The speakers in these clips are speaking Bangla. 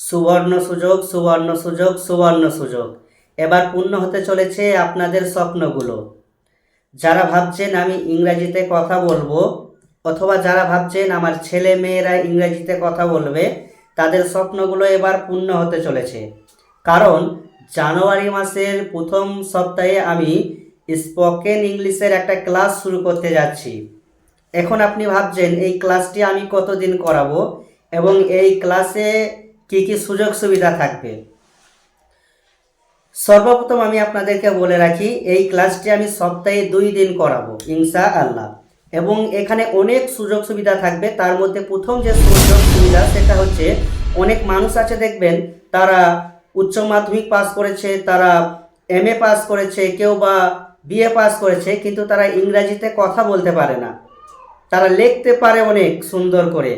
সুবর্ণ সুযোগ সুবর্ণ সুযোগ সুবর্ণ সুযোগ। এবার পূর্ণ হতে চলেছে আপনাদের স্বপ্নগুলো। যারা ভাবছেন আমি ইংরাজিতে কথা বলব, অথবা যারা ভাবছেন আমার ছেলে মেয়েরা ইংরেজিতে কথা বলবে, তাদের স্বপ্নগুলো এবার পূর্ণ হতে চলেছে। কারণ জানুয়ারি মাসের প্রথম সপ্তাহে আমি স্পোকেন ইংলিশের একটা ক্লাস শুরু করতে যাচ্ছি। এখন আপনি ভাবছেন, এই ক্লাসটি আমি কতদিন করাবো? এবং এই ক্লাসে কি কি সুযোগ সুবিধা থাকবে? সর্বপ্রথম আমি আপনাদেরকে বলে রাখি, এই ক্লাসটি আমি সপ্তাহে দুই দিন করাবো ইনশা আল্লাহ এবং এখানে অনেক সুযোগ সুবিধা থাকবে। তার মধ্যে প্রথম যে সুযোগ সুবিধা, সেটা হচ্ছে অনেক মানুষ আছে, দেখবেন, তারা উচ্চ মাধ্যমিক পাস করেছে, তারা এম এ পাস করেছে, কেউ বা বিএ পাস করেছে, কিন্তু তারা ইংরাজিতে কথা বলতে পারে না। তারা লিখতে পারে অনেক সুন্দর করে।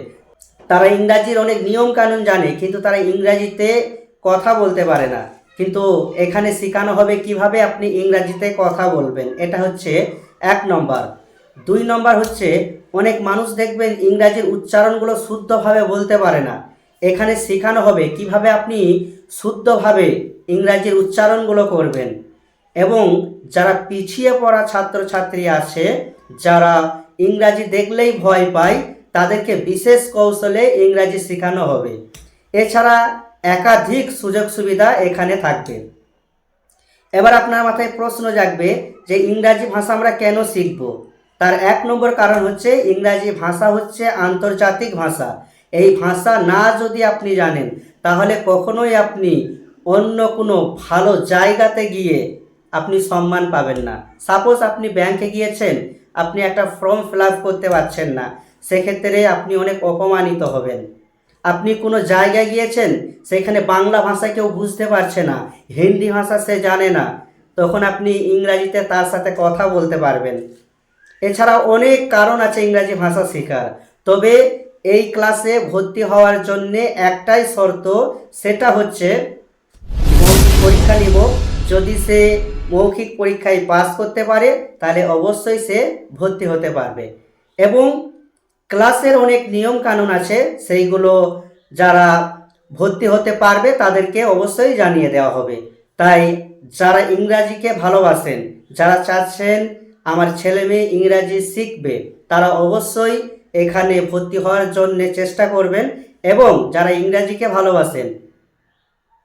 তারা ইংরাজির অনেক নিয়ম কানুন জানে, কিন্তু তারা ইংরাজিতে কথা বলতে পারে না। কিন্তু এখানে শেখানো হবে কীভাবে আপনি ইংরাজিতে কথা বলবেন। এটা হচ্ছে এক নম্বর। দুই নম্বর হচ্ছে, অনেক মানুষ দেখবেন ইংরাজির উচ্চারণগুলো শুদ্ধভাবে বলতে পারে না। এখানে শেখানো হবে কীভাবে আপনি শুদ্ধভাবে ইংরাজির উচ্চারণগুলো করবেন। এবং যারা পিছিয়ে পড়া ছাত্রছাত্রী আছে, যারা ইংরাজি দেখলেই ভয় পায় তাদেরকে বিশেষ কৌশলে ইংরাজি শেখানো হবে। এছাড়া একাধিক সুযোগ সুবিধা এখানে থাকবে। এবার আপনার মাথায় প্রশ্ন জাগবে যে ইংরাজি ভাষা আমরা কেন শিখব? তার এক নম্বর কারণ হচ্ছে ইংরাজি ভাষা হচ্ছে আন্তর্জাতিক ভাষা। এই ভাষা না যদি আপনি জানেন, তাহলে কখনোই আপনি অন্য কোনো ভালো জায়গাতে গিয়ে আপনি সম্মান পাবেন না। সাপোজ আপনি ব্যাংকে গিয়েছেন, আপনি একটা ফর্ম ফিল করতে পারছেন না। সেক্ষেত্রে আপনি অনেক অপমানিত হবেন। আপনি কোনো জায়গায় গিয়েছেন, সেখানে বাংলা ভাষা কেউ বুঝতে পারছে না, হিন্দি ভাষা সে জানে না, তখন আপনি ইংরাজিতে তার সাথে কথা বলতে পারবেন। এছাড়া অনেক কারণ আছে ইংরাজি ভাষা শেখার, তবে এই ক্লাসে ভর্তি হওয়ার জন্যে একটাই শর্ত, সেটা হচ্ছে মৌখিক পরীক্ষা নিব। যদি সে মৌখিক পরীক্ষায় পাস করতে পারে, তাহলে অবশ্যই সে ভর্তি হতে পারবে। এবং ক্লাসের অনেক নিয়ম কানুন আছে, সেইগুলো যারা ভর্তি হতে পারবে তাদেরকে অবশ্যই জানিয়ে দেওয়া হবে। তাই যারা ইংরাজিকে ভালোবাসেন, যারা চাচ্ছেন আমার ছেলে মেয়ে ইংরাজি শিখবে, তারা অবশ্যই এখানে ভর্তি হওয়ার জন্য চেষ্টা করবেন এবং যারা ইংরাজিকে ভালোবাসেন,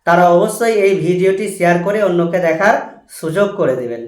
তারা অবশ্যই এই ভিডিওটি শেয়ার করে অন্যকে দেখার সুযোগ করে দেবেন।